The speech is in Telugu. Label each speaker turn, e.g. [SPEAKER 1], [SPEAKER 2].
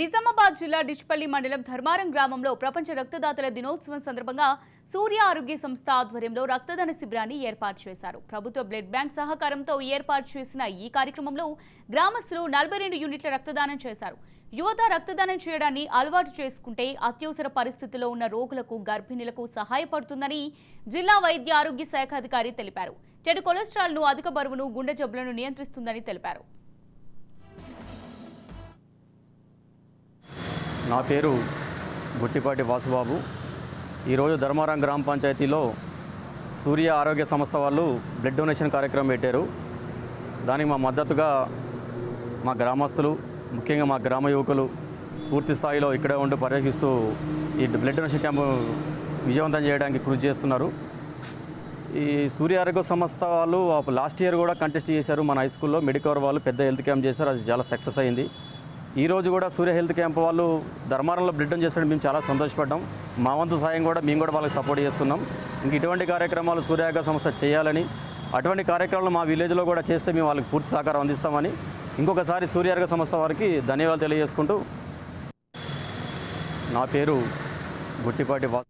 [SPEAKER 1] నిజామాబాద్ జిల్లా డిచ్పల్లి మండలం ధర్మారం గ్రామంలో ప్రపంచ రక్తదాతల దినోత్సవం సందర్భంగా సూర్య ఆరోగ్య సంస్థ ఆధ్వర్యంలో రక్తదాన శిబిరాన్ని ఏర్పాటు చేశారు. ప్రభుత్వ బ్లడ్ బ్యాంక్ సహకారంతో ఏర్పాటు చేసిన ఈ కార్యక్రమంలో గ్రామస్తులు నలభై రెండు యూనిట్ల రక్తదానం చేశారు. యువత రక్తదానం చేయడాన్ని అలవాటు చేసుకుంటే అత్యవసర పరిస్థితుల్లో ఉన్న రోగులకు గర్భిణులకు సహాయపడుతుందని జిల్లా వైద్య ఆరోగ్య శాఖ అధికారి తెలిపారు. చెడు కొలెస్ట్రాల్ను అధిక బరువును గుండె జబ్బులను నియంత్రిస్తుందని తెలిపారు.
[SPEAKER 2] నా పేరు గుట్టిపాటి వాసుబాబు. ఈరోజు ధర్మారం గ్రామ పంచాయతీలో సూర్య ఆరోగ్య సంస్థ వాళ్ళు బ్లడ్ డొనేషన్ కార్యక్రమం పెట్టారు. దానికి మా మద్దతుగా మా గ్రామస్తులు ముఖ్యంగా మా గ్రామ యువకులు పూర్తి స్థాయిలో ఇక్కడే ఉండి పర్యవేక్షిస్తూ ఈ బ్లడ్ డొనేషన్ క్యాంపు విజయవంతం చేయడానికి కృషి చేస్తున్నారు. ఈ సూర్య ఆరోగ్య సంస్థ వాళ్ళు లాస్ట్ ఇయర్ కూడా కంటెస్ట్ చేశారు. మన హై స్కూల్లో మెడికవర్ వాళ్ళు పెద్ద హెల్త్ క్యాంప్ చేశారు. అది చాలా సక్సెస్ అయింది. ఈరోజు కూడా సూర్య హెల్త్ క్యాంప్ వాళ్ళు ధర్మారంలో బ్లడ్ డొనేట్ మేము చాలా సంతోషపడ్డాం. మా వంతు సాయం కూడా మేము కూడా వాళ్ళకి సపోర్ట్ చేస్తున్నాం. ఇంక ఇటువంటి కార్యక్రమాలు సూర్య సంస్థ చేయాలని అటువంటి కార్యక్రమాలు మా విలేజ్లో కూడా చేస్తే మేము వాళ్ళకి పూర్తి సహకారం అందిస్తామని ఇంకొకసారి సూర్య సంస్థ వారికి ధన్యవాదాలు తెలియజేసుకుంటూ నా పేరు గుట్టిపాటి వా